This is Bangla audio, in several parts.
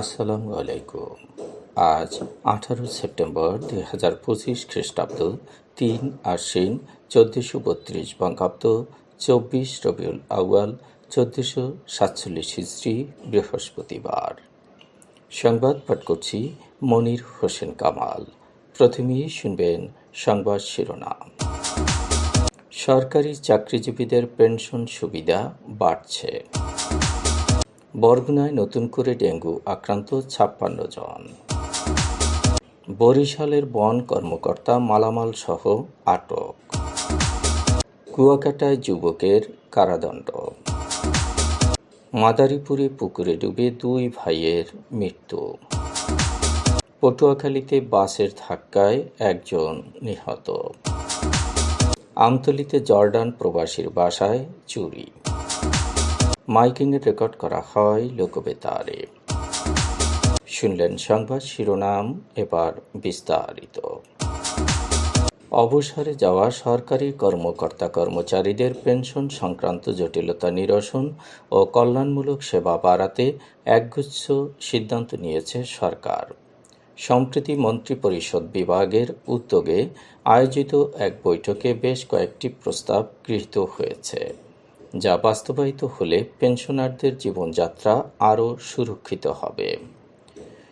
আসসালামু আলাইকুম। আজ আঠারো সেপ্টেম্বর দুই হাজার পঁচিশ খ্রিস্টাব্দ, তিন আশ্বিন চোদ্দোশো বত্রিশ বঙ্গাব্দ, চব্বিশ রবিউল আউয়াল চোদ্দোশো সাতচল্লিশ হিজড়ি, বৃহস্পতিবার। সংবাদ পাঠ করছি মনির হোসেন কামাল। প্রথমেই শুনবেন সংবাদ শিরোনাম। সরকারি চাকরিজীবীদের পেনশন সুবিধা বাড়ছে। বরগুনায় নতুন করে ডেঙ্গু আক্রান্ত ছাপ্পান্ন জন। বরিশালের বন কর্মকর্তা মালামাল সহ আটক। কুয়াকাটায় যুবকের কারাদণ্ড। মাদারীপুরে পুকুরে ডুবে দুই ভাইয়ের মৃত্যু। পটুয়াখালীতে বাসের ধাক্কায় একজন নিহত। আমতলিতে জর্ডান প্রবাসীর বাসায় চুরি। মাইকিংয়ে রেকর্ড করা হয় লোকবেতারে। শুনলেন সংবাদ শিরোনাম, এবার বিস্তারিত। অবসরে যাওয়া সরকারি কর্মকর্তা কর্মচারীদের পেনশন সংক্রান্ত জটিলতা নিরসন ও কল্যাণমূলক সেবা বাড়াতে একগুচ্ছ সিদ্ধান্ত নিয়েছে সরকার। সম্প্রতি মন্ত্রিপরিষদ বিভাগের উদ্যোগে আয়োজিত এক বৈঠকে বেশ কয়েকটি প্রস্তাব গৃহীত হয়েছে। যা বাস্তবায়িত হলে পেনশনারদের জীবনযাত্রা আরও সুরক্ষিত হবে।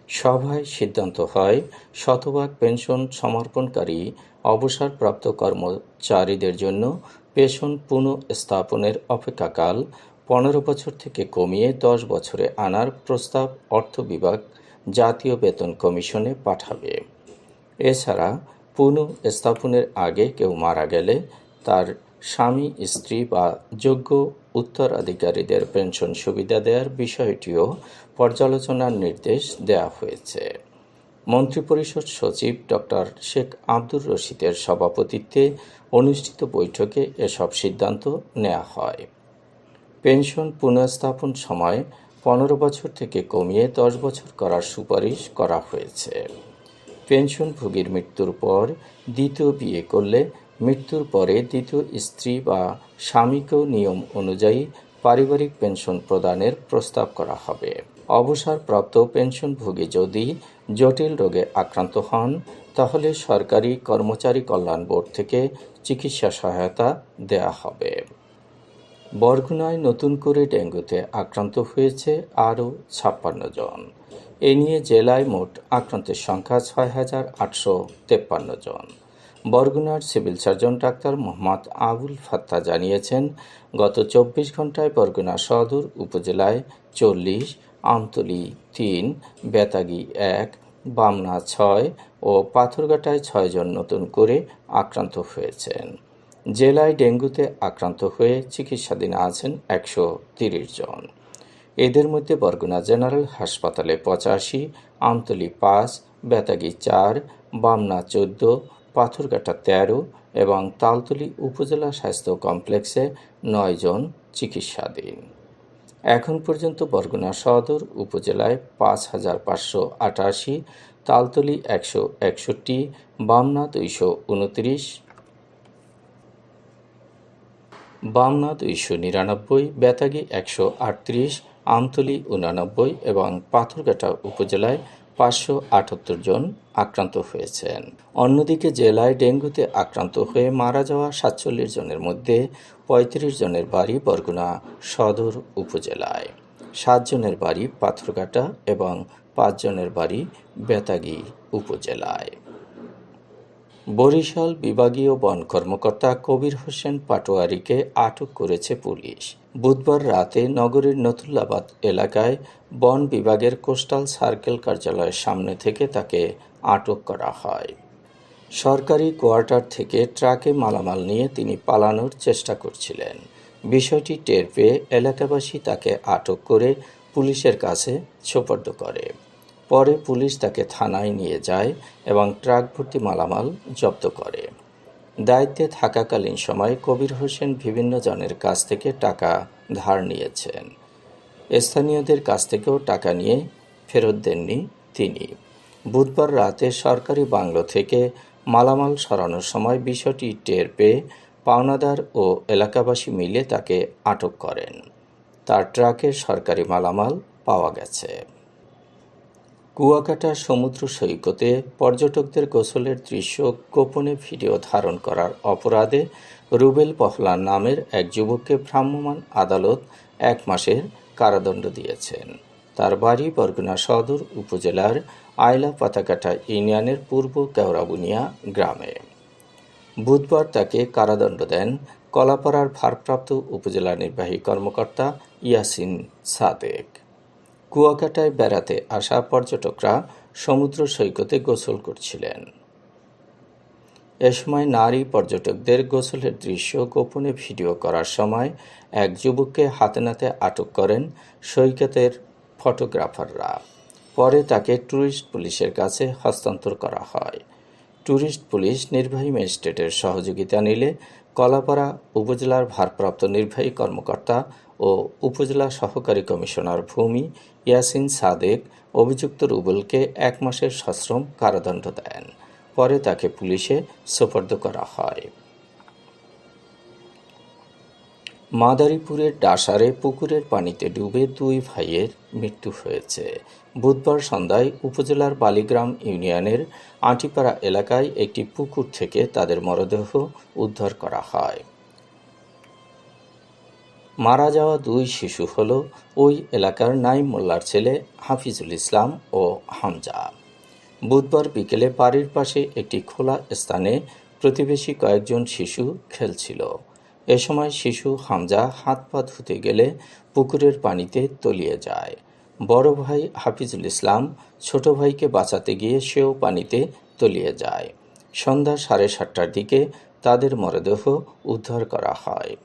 সভায় সিদ্ধান্ত হয়, শতভাগ পেনশন সমর্পণকারী, অবসরপ্রাপ্ত কর্মচারীদের জন্য পেনশন পুনঃস্থাপনের অপেক্ষাকাল পনেরো বছর থেকে কমিয়ে দশ বছরে আনার প্রস্তাব অর্থ বিভাগ জাতীয় বেতন কমিশনে পাঠাবে। এছাড়া পুনঃস্থাপনের আগে কেউ মারা গেলে তার স্বামী, স্ত্রী বা যোগ্য উত্তরাধিকারীদের পেনশন সুবিধা দেওয়ার বিষয়টিও পর্যালোচনার নির্দেশ দেওয়া হয়েছে। মন্ত্রিপরিষদ সচিব ডক্টর শেখ আব্দুর রশিদের সভাপতিত্বে অনুষ্ঠিত বৈঠকে এসব সিদ্ধান্ত নেওয়া হয়। পেনশন পুনঃস্থাপন সময় পনেরো বছর থেকে কমিয়ে দশ বছর করার সুপারিশ করা হয়েছে। পেনশনভোগীর মৃত্যুর পর দ্বিতীয় বিয়ে করলে মৃত্যুর পরে দ্বিতীয় স্ত্রী বা স্বামীকেও নিয়ম অনুযায়ী পারিবারিক পেনশন প্রদানের প্রস্তাব করা হবে। অবসরপ্রাপ্ত পেনশনভোগী যদি জটিল রোগে আক্রান্ত হন, তাহলে সরকারি কর্মচারী কল্যাণ বোর্ড থেকে চিকিৎসা সহায়তা দেয়া হবে। বরগুনায় নতুন করে ডেঙ্গুতে আক্রান্ত হয়েছে আরও ছাপ্পান্ন জন। এ নিয়ে জেলায় মোট আক্রান্তের সংখ্যা ছয় হাজার আটশো তেপ্পান্ন জন। বরগুনার civil surgeon doctor Mohammad Abul Fatta জানিয়েছেন, গত চব্বিশ ঘন্টায় বরগুনা সদর উপজেলায় চল্লিশ, আমতলি তিন, বেতাগি এক, বামনা ছয় ও পাথরঘাটায় ছয়জন নতুন করে আক্রান্ত হয়েছেন। জেলায় ডেঙ্গুতে আক্রান্ত হয়ে চিকিৎসাধীন আছেন একশো তিরিশ জন। এদের মধ্যে বরগুনা জেনারেল হাসপাতালে পঁচাশি, আমতলি পাঁচ, বেতাগি চার, বামনা চোদ্দ পাথরঘাটা তেরো এবং তালতলি উপজেলা স্বাস্থ্য কমপ্লেক্সে নয় জন চিকিৎসাধীন। এখন পর্যন্ত বরগুনা সদর উপজেলায় পাঁচ হাজার পাঁচশো আটাশি, তালতলি একশো একষট্টি, বামনা দুইশো উনত্রিশ, বামনা দুইশো নিরানব্বই, বেতাগি একশো আটত্রিশ, আমতলি উনানব্বই এবং পাথরঘাটা উপজেলায় পাঁচশো আটাত্তর জন আক্রান্ত হয়েছেন। অন্যদিকে জেলায় ডেঙ্গুতে আক্রান্ত হয়ে মারা যাওয়া সাতচল্লিশ জনের মধ্যে পঁয়ত্রিশ জনের বাড়ি বরগুনা সদর উপজেলায়। সাতজনের বাড়ি পাথরঘাটা এবং পাঁচজনের বাড়ি বেতাগি উপজেলায়। বরিশাল বিভাগীয় বন কর্মকর্তা কবির হোসেন পাটোয়ারিকে আটক করেছে পুলিশ। বুধবার রাতে নগরীর নতুল্লাবাদ এলাকায় বন বিভাগের কোস্টাল সার্কেল কার্যালয়ের সামনে থেকে তাকে আটক করা হয়। সরকারি কোয়ার্টার থেকে ট্রাকে মালামাল নিয়ে তিনি পালানোর চেষ্টা করছিলেন। বিষয়টি টের পেয়ে এলাকাবাসী তাকে আটক করে পুলিশের কাছে সোপর্দ করে। পরে পুলিশ তাকে থানায় নিয়ে যায় এবং ট্রাক ভর্তি মালামাল জব্দ করে। দায়িত্বে থাকাকালীন সময় কবির হোসেন বিভিন্ন জনের কাছ থেকে টাকা ধার নিয়েছেন। স্থানীয়দের কাছ থেকেও টাকা নিয়ে ফেরত দেননি তিনি। বুধবার রাতে সরকারি বাংলো থেকে মালামাল সরানোর সময় বিষয়টি টের পেয়ে পাওনাদার ও এলাকাবাসী মিলে তাকে আটক করেন। তার ট্রাকে সরকারি মালামাল পাওয়া গেছে। কুয়াকাটা সমুদ্র সৈকতে পর্যটকদের গোসলের দৃশ্য গোপনে ভিডিও ধারণ করার অপরাধে রুবেল পহলান নামের এক যুবককে ভ্রাম্যমাণ আদালত এক মাসের কারাদণ্ড দিয়েছেন। তার বাড়ি বরগুনা সদর উপজেলার আয়লা পাতাকাটা ইউনিয়নের পূর্ব কেওড়াবুনিয়া গ্রামে। বুধবার তাকে কারাদণ্ড দেন কলাপাড়ার ভারপ্রাপ্ত উপজেলা নির্বাহী কর্মকর্তা ইয়াসিন সাদেক। কুয়াকাটায় বেড়াতে আসা পর্যটকরা সমুদ্র সৈকতে গোসল করছিলেন। এ সময় নারী পর্যটকদের গোসলের দৃশ্য গোপনে ভিডিও করার সময় এক যুবককে হাতে নাতে আটক করেন সৈকতের ফটোগ্রাফাররা। পরে তাকে ট্যুরিস্ট পুলিশের কাছে হস্তান্তর করা হয়। ট্যুরিস্ট পুলিশ নির্বাহী ম্যাজিস্ট্রেটের সহযোগিতা নিলে কলাপাড়া উপজেলার ভারপ্রাপ্ত নির্বাহী কর্মকর্তা ও উপজেলা সহকারী কমিশনার ভূমি ইয়াসিন সাদেক অভিযুক্ত রুবেলকে এক মাসের সশ্রম কারাদণ্ড দেন। পরে তাকে পুলিশে সোপর্দ করা হয়। মাদারীপুরের ডাসারে পুকুরের পানিতে ডুবে দুই ভাইয়ের মৃত্যু হয়েছে। বুধবার সন্ধ্যায় উপজেলার বালিগ্রাম ইউনিয়নের আঁটিপাড়া এলাকায় একটি পুকুর থেকে তাদের মরদেহ উদ্ধার করা হয়। মারা যাওয়া দুই শিশু হল ওই এলাকার নাইম মোল্লার ছেলে হাফিজুল ইসলাম ও হামজা। বুধবার বিকেলে বাড়ির পাশে একটি খোলা স্থানে প্রতিবেশী কয়েকজন শিশু খেলছিল। এ সময় শিশু হামজা হাত পা ধুতে গেলে পুকুরের পানিতে তলিয়ে যায়। বড় ভাই হাফিজুল ইসলাম ছোট ভাইকে বাঁচাতে গিয়ে সেও পানিতে তলিয়ে যায়। সন্ধ্যা সাড়ে সাতটার দিকে তাদের মরদেহ উদ্ধার করা হয়।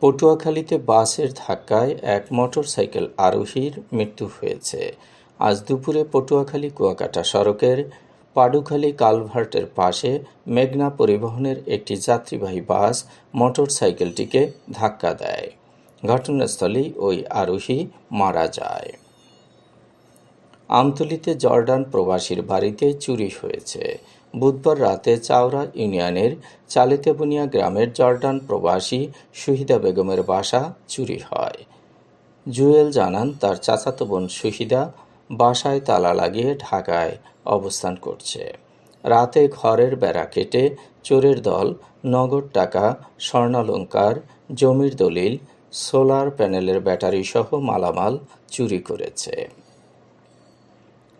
পটুয়াখালীতে বাসের ধাক্কায় এক মোটর সাইকেল আরোহীর মৃত্যু হয়েছে। আজ দুপুরে পটুয়াখালী কুয়াকাটা সড়কের পাডুখালী কালভার্টের পাশে মেঘনা পরিবহনের একটি যাত্রীবাহী বাস মোটর সাইকেলটিকে ধাক্কা দেয়। ঘটনাস্থলেই ওই আরোহী মারা যায়। আমতলিতে জর্ডান প্রবাসীর বাড়িতে চুরি হয়েছে। বুধবার রাতে চাওড়া ইউনিয়নের চালিতেবুনিয়া গ্রামের জর্ডান প্রবাসী শহীদা বেগমের বাসা চুরি হয়। জুয়েল জানান, তার চাচাতো বোন শহীদা বাসায় তালা লাগিয়ে ঢাকায় অবস্থান করছে। রাতে ঘরের বেড়া কেটে চোরের দল, নগদ টাকা, স্বর্ণালঙ্কার, জমির দলিল, সোলার প্যানেলের ব্যাটারি সহ মালামাল চুরি করেছে।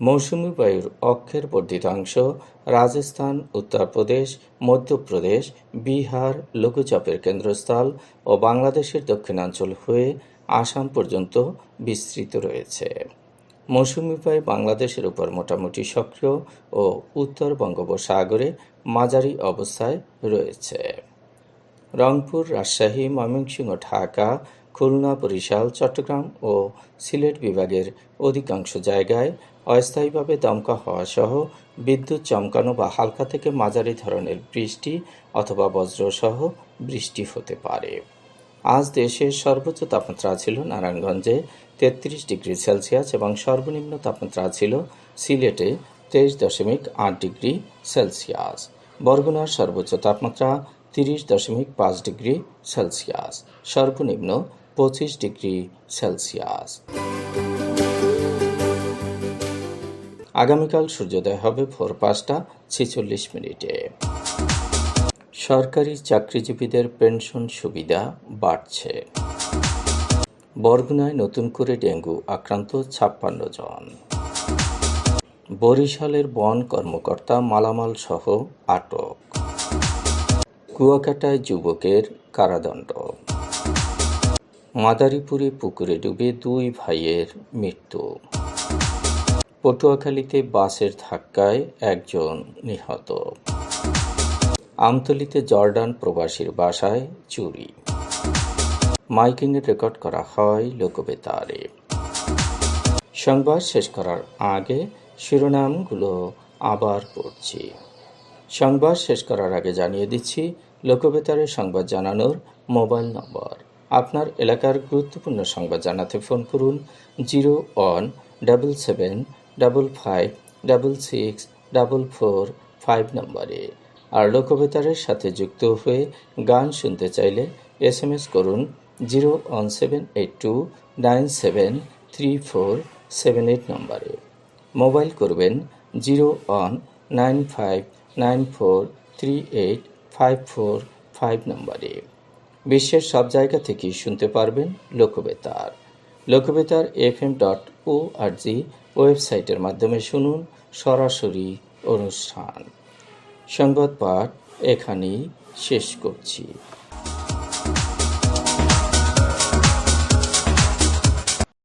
মৌসুমী বায়ুর অক্ষের বর্ধিতাংশ রাজস্থান, উত্তরপ্রদেশ, মধ্যপ্রদেশ, বিহার, লঘুচাপের কেন্দ্রস্থল ও বাংলাদেশের দক্ষিণাঞ্চল হয়ে আসাম পর্যন্ত বিস্তৃত রয়েছে। মৌসুমী বায়ু বাংলাদেশের উপর মোটামুটি সক্রিয় ও উত্তর বঙ্গোপসাগরে মাঝারি অবস্থায় রয়েছে। রংপুর, রাজশাহী, ময়মনসিংহ, ঢাকা খুলনা, বরিশাল, চট্টগ্রাম ও সিলেট বিভাগের অধিকাংশ জায়গায় অস্থায়ীভাবে দমকা হওয়া সহ বিদ্যুৎ চমকানো বা হালকা থেকে মাঝারি ধরনের বৃষ্টি অথবা বজ্রসহ বৃষ্টি হতে পারে। আজ দেশের সর্বোচ্চ তাপমাত্রা ছিল নারায়ণগঞ্জে তেত্রিশ ডিগ্রি সেলসিয়াস এবং সর্বনিম্ন তাপমাত্রা ছিল সিলেটে তেইশ দশমিক আট ডিগ্রি সেলসিয়াস। বরগুনার সর্বোচ্চ তাপমাত্রা তিরিশ দশমিক পাঁচ ডিগ্রি সেলসিয়াস। সর্বনিম্ন পঁচিশ ডিগ্রি সেলসিয়াস। আগামীকাল সূর্যোদয় হবে ভোর পাঁচটা ছেচল্লিশ মিনিটে। সরকারি চাকরিজীবীদের পেনশন সুবিধা বাড়ছে। বরগুনায় নতুন করে ডেঙ্গু আক্রান্ত ছাপ্পান্ন জন। বরিশালের বন কর্মকর্তা মালামাল সহ আটক। কুয়াকাটায় যুবকের কারাদণ্ড। মাদারীপুরে পুকুরে ডুবে দুই ভাইয়ের মৃত্যু। পটুয়াখালীতে বাসের ধাক্কায় একজন নিহত। আমতলিতে জর্ডান প্রবাসীর বাসায় চুরি। মাইকিংয়ে রেকর্ড করা হয় লোকবেতারে। সংবাদ শেষ করার আগে শিরোনামগুলো আবার পড়ছি। সংবাদ শেষ করার আগে জানিয়ে দিচ্ছি, লোকবেতারে সংবাদ জানানোর মোবাইল নম্বর। আপনার এলাকার গুরুত্বপূর্ণ সংবাদ জানাতে ফোন করুন zero one double seven double five double six double four five নম্বরে। আর লোকবেতারের সাথে যুক্ত হয়ে গান শুনতে চাইলে এস এম এস করুন zero one seven eight two nine seven three four seven eight নম্বরে। মোবাইল করবেন zero one nine five nine four three eight five four five নম্বরে। বিশ্বের সব জায়গা থেকেই শুনতে পারবেন Lokbetar. Lokbetar F M dot O R G ওয়েবসাইটের মাধ্যমে শুনুন সরাসরি অনুষ্ঠান। সংবাদ পাঠ এখানেই শেষ করছি।